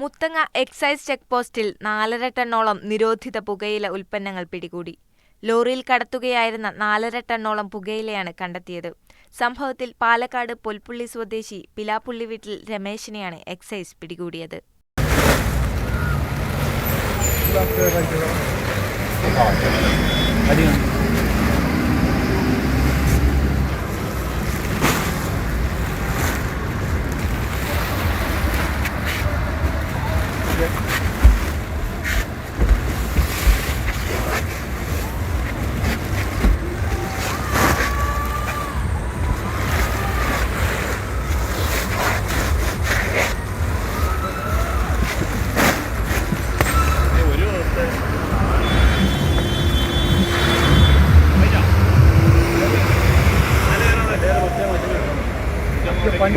Muthanga excise check പോസ്റ്റിൽ നാലര ടണ്ണോളം നിരോധിത പുകയില ഉൽപ്പന്നങ്ങൾ പിടികൂടി. ലോറിയിൽ കടത്തുകയായിരുന്ന നാലര ടണ്ണോളം പുകയിലയാണ് കണ്ടെത്തിയത്. സംഭവത്തിൽ പാലക്കാട് പൊൽപ്പുള്ളി സ്വദേശി പിലാപ്പുള്ളി വീട്ടിൽ രമേശിനെയാണ് എക്സൈസ് പിടികൂടിയത്. 这好。开定 ये पंच